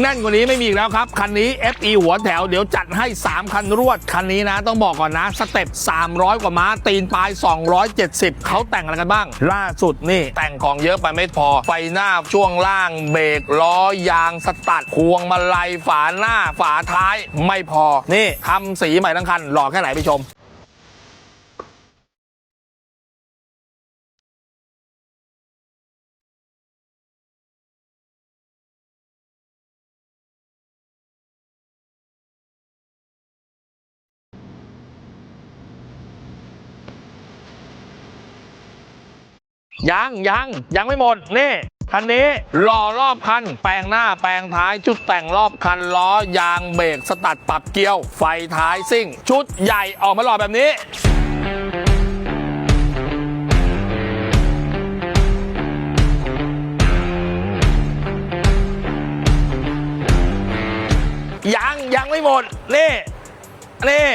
แน่นกว่านี้ไม่มีอีกแล้วครับ คันนี้ FE หัวแถวเดี๋ยวจัดให้ 3 คันรวด คันนี้นะ ต้องบอกก่อนนะ สเต็ป 300 กว่าม้า ตีนปลาย 270 เขาแต่งอะไรกันบ้าง ล่าสุดนี่ แต่งของเยอะไปไม่พอ ไฟหน้าช่วงล่าง เบรกล้อยางสตัดพวงมาลัยฝาหน้าฝาท้ายไม่พอ นี่ทำสีใหม่ทั้งคันหล่อแค่ไหนไปชม ยังยังยังไม่หมดนี่คันนี้หล่อรอบคัน แปลงหน้าแปลงท้ายชุดแต่งรอบคันล้อยางเบรกสตัดปรับเกียว ไฟท้ายซิ่ง ชุดใหญ่ออกมาหล่อแบบนี้ยังยังไม่หมด นี่ นี่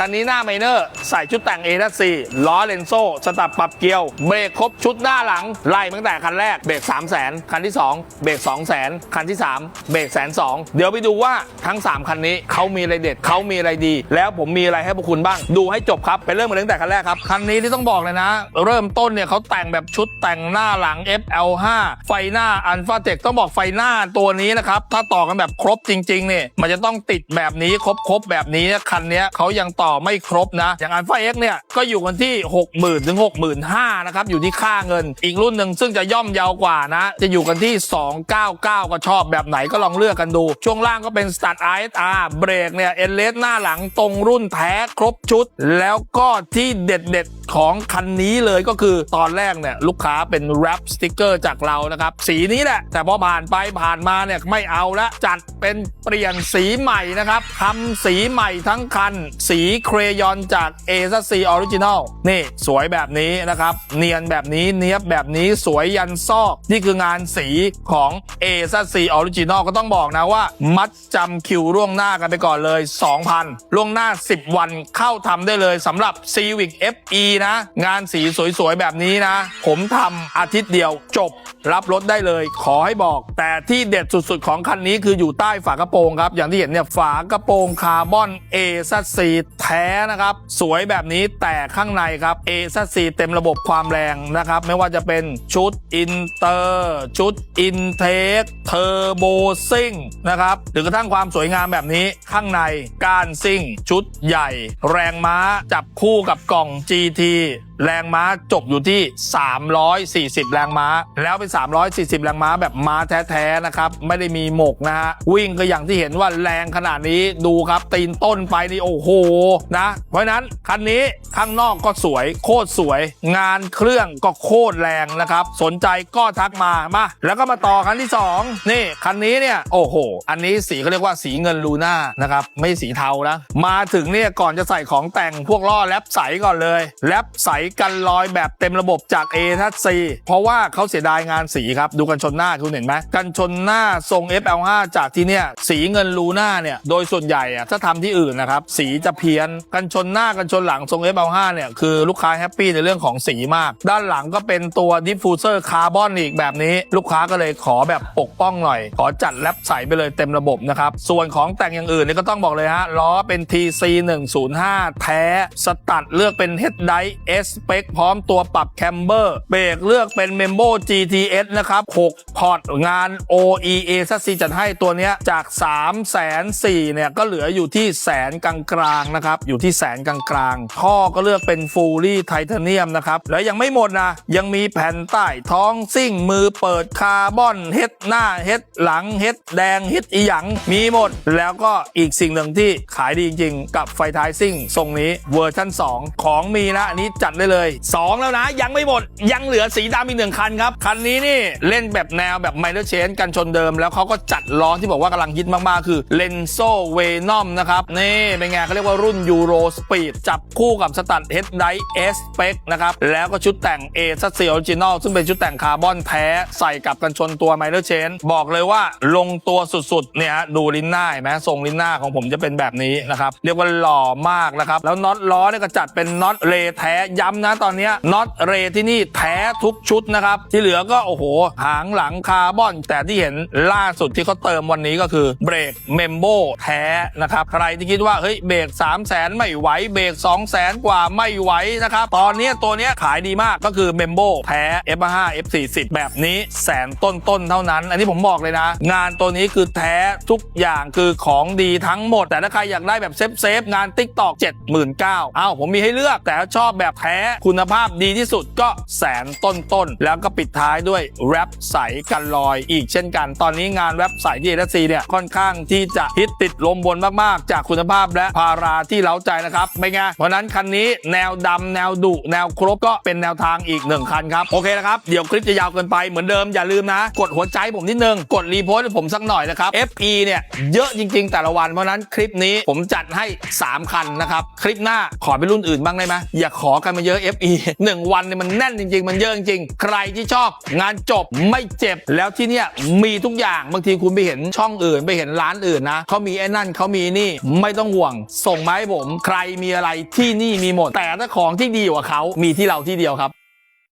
คันนี้หน้าไมเนอร์ ใส่ชุดแต่ง A ทัซีล้อเลนโซ่สตับปรับเกียว เบรกครบชุดหน้าหลัง ไล่ตั้งแต่คันแรกเบรก 3 0 0 0 0 0คันที่ 2 เบรก 2 0 0 0 0 0คันที่ 3 เบรกแสนสองเดี๋ยวไปดูว่าทั้ง 3 คันนี้เขามีอะไรเด็ดเขามีอะไรดี แล้วผมมีอะไรให้พวกคุณบ้าง ดูให้จบครับ ไปเริ่มกันตั้งแต่คันแรกครับ คันนี้ที่ต้องบอกเลยนะ เริ่มต้นเนี่ยเขาแต่งแบบชุดแต่งหน้าหลัง FL5 ไฟหน้าอันฟาเทคต้องบอกไฟหน้าตัวนี้นะครับถ้าต่อกันแบบครบจริงๆเนี่ยมันจะต้องติดแบบนี้ครบๆแบบนี้คันนี้เขายังต่อไม่ครบนะ อย่างอันฟาเอ็กเนี่ยก็อยู่กันที่ 60,000 ถึง 65,000นะครับ อยู่ที่ค่าเงิน อีกรุ่นหนึ่งซึ่งจะย่อมเยาวกว่านะ จะอยู่กันที่ 299 ก็ชอบแบบไหนก็ลองเลือกกันดู ช่วงล่างก็เป็น Start ISR เบรกเนี่ยเอ็นเลสหน้าหลังตรงรุ่นแท้ครบชุด แล้วก็ที่เด็ดๆของคันนี้เลยก็คือตอนแรกเนี่ยลูกค้าเป็นแรปสติกเกอร์จากเรานะครับ สีนี้แหละ แต่พอผ่านไปผ่านมาเนี่ยไม่เอาละจัดเป็นเปลี่ยนสีใหม่นะครับทำสีใหม่ทั้งคัน สีเครยอนจาก a อ c ออริจิน l นี่สวยแบบนี้นะครับ เนียนแบบนี้เนี้ยบแบบนี้สวยยันซอก นี่คืองานสีของ a อ c ออริจิน l ก็ต้องบอกนะว่า มัดจำคิวล่วงหน้ากันไปก่อนเลย 2,000 ล่วงหน้า 10 วันเข้าทำได้เลยสำหรับ Civic FE นะ งานสีสวยๆ แบบนี้นะ ผมทำอาทิตย์เดียวจบรับรถได้เลย ขอให้บอก แต่ที่เด็ดสุดๆ ของคันนี้คืออยู่ใต้ฝากระโปรงครับ อย่างที่เห็นเนี่ยฝากระโปรงคาร์บอน A ซัสซีแท้นะครับ สวยแบบนี้แต่ข้างในครับ A ซัซีเต็มระบบความแรงนะครับ ไม่ว่าจะเป็นชุดอินเตอร์ชุดอินเทคเทอร์โบซิ่งนะครับหรือกระทั่งความสวยงามแบบนี้ข้างในการซิ่ง ชุดใหญ่ แรงม้าจับคู่กับกล่อง GT แรงม้าจบอยู่ที่ 340 แรงม้า แล้วเป็น 340 แรงม้าแบบม้าแท้ๆนะครับ ไม่ได้มีหมกนะฮะ วิ่งก็อย่างที่เห็นว่าแรงขนาดนี้ดูครับ ตีนต้นไปนี่โอ้โหนะ เพราะนั้น คันนี้ข้างนอกก็สวยโคตรสวย งานเครื่องก็โคตรแรงนะครับ สนใจก็ทักมามาแล้วก็มาต่อคันที่ 2 นี่ คันนี้เนี่ยโอ้โห อันนี้สีเขาเรียกว่าสีเงินลูน่านะครับไม่สีเทานะมาถึงเนี่ยก่อนจะใส่ของแต่งพวกล้อแรปใสก่อนเลยแรปใสกันรอยแบบเต็มระบบจาก A ทัศซีเพราะว่าเขาเสียดายงานสีครับ ดูกันชนหน้าคุณเห็นไหมกันชนหน้าทรง FL5 จากที่เนี่ยสีเงินลูน่าเนี่ยโดยส่วนใหญ่อะถ้าทำที่อื่นนะครับสีจะเพี้ยนกันชนหน้ากันชนหลังทรง FL5 เนี่ยคือลูกค้าแฮปปี้ในเรื่องของสีมาก ด้านหลังก็เป็นตัวดิฟฟูเซอร์คาร์บอนอีกแบบนี้ ลูกค้าก็เลยขอแบบปกป้องหน่อย ขอจัดแรปใสไปเลยเต็มระบบนะครับส่วนของแต่งอย่างอื่นเนี่ยก็ต้องบอกเลยฮะล้อเป็น TC 105แท้สตัดเลือกเป็น Head d i S Spec พร้อมตัวปรับแคมเบอร์เบรกเลือกเป็น Membo GTS นะครับ 6 พอร์ตงาน OEA ซัสซีจัดให้ตัวเนี้ยจาก3 4 0 0 0เนี่ย ก็เหลืออยู่ที่แสนกลางๆนะครับ อยู่ที่แสนกลางๆท่อก็เลือกเป็นฟูลี่ไทเทเนียมนะครับ แล้วยังไม่หมดนะ ยังมีแผ่นใต้ท้องซิ่งมือเปิดคาร์บอนเฮดหน้าเฮดหลังเฮดแดงเฮดอีหยังมีหมด แล้วก็อีกสิ่งหนึ่งที่ขายดีจริงๆ กับไฟท้ายซิ่งทรงนี้เวอร์ชัน2 ของมีนะอันนี้จัดเลยได้เลย 2 แล้วนะ ยังไม่หมด ยังเหลือสีดำอีกหนึ่งคันครับ คันนี้นี่เล่นแบบแนวแบบไมเลอร์เชนกันชนเดิม แล้วเขาก็จัดล้อที่บอกว่ากำลังฮิตมากๆ คือเลนโซเวนอมนะครับ นี่เป็นไงเขาเรียกว่ารุ่นยูโรสปีดจับคู่กับสตัดเฮดไดเอสเปกนะครับ แล้วก็ชุดแต่งเอซัสเซียออริจินอลซึ่งเป็นชุดแต่งคาร์บอนแท้ใส่กับกันชนตัวไมเลอร์เชนบอกเลยว่าลงตัวสุดๆเนี่ยดูลิ้นหน้าไหมทรงลิ้นหน้าของผมจะเป็นแบบนี้นะครับเรียกว่าหล่อมากนะครับแล้วน็อตล้อเนี่ยก็จัดเป็นน็อตเลแท้ย้ำนะตอนนี้น็อตเรที่นี่แท้ทุกชุดนะครับ ที่เหลือก็โอ้โห หางหลังคาร์บอน แต่ที่เห็นล่าสุดที่เขาเติมวันนี้ก็คือเบรกเมมโบแท้นะครับ ใครที่คิดว่าเฮ้ยเบรก3 0 0แสนไม่ไหวเบรก2 0 0แสนกว่าไม่ไหวนะครับ ตอนนี้ตัวนี้ขายดีมากก็คือเมมโบแท้ F5 F40 แบบนี้แสนต้นๆเท่านั้น อันนี้ผมบอกเลยนะ งานตัวนี้คือแท้ทุกอย่างคือของดีทั้งหมด แต่ถ้าใครอยากได้แบบเซฟเซฟๆงาน Tik t o k 79,000อ้าวผมมีให้เลือกแต่ชอบแบบแท้คุณภาพดีที่สุดก็แสนต้นๆ แล้วก็ปิดท้ายด้วยแรปใสกันลอยอีกเช่นกัน ตอนนี้งานแรปใสที่เอซีเนี่ยค่อนข้างที่จะฮิตติดลมบนมากๆ จากคุณภาพและพาราที่เล้าใจนะครับไม่ไงเพราะนั้นคันนี้แนวดำแนวดุแนวครบก็เป็นแนวทางอีกหนึ่งคันครับโอเคนะครับเดี๋ยวคลิปจะยาวเกินไปเหมือนเดิมอย่าลืมนะ กดหัวใจผมนิดนึงกดรีโพสต์ผมสักหน่อยนะครับ FE เนี่ยเยอะจริง ๆ แต่ละวันเพราะฉะนั้นคลิปนี้ผมจัดให้ 3 คันนะครับคลิปหน้าขอเป็นรุ่นอื่นบ้างได้ไหมอย่าขอกันมาเยอะ FE 1 วันเนี่ยมันแน่นจริง ๆ มันเยอะจริงๆใครที่ชอบ งานจบไม่เจ็บแล้วที่เนี่ยมีทุกอย่างบางทีคุณไปเห็นช่องอื่นไปเห็นร้านอื่นนะเขามีไอ้นั่นเขามีนี่ไม่ต้องห่วง ส่งมาให้ผม ใครมีอะไรที่นี่มีหมด แต่ถ้าของที่ดีกว่าเขามีที่เราที่เดียวครับ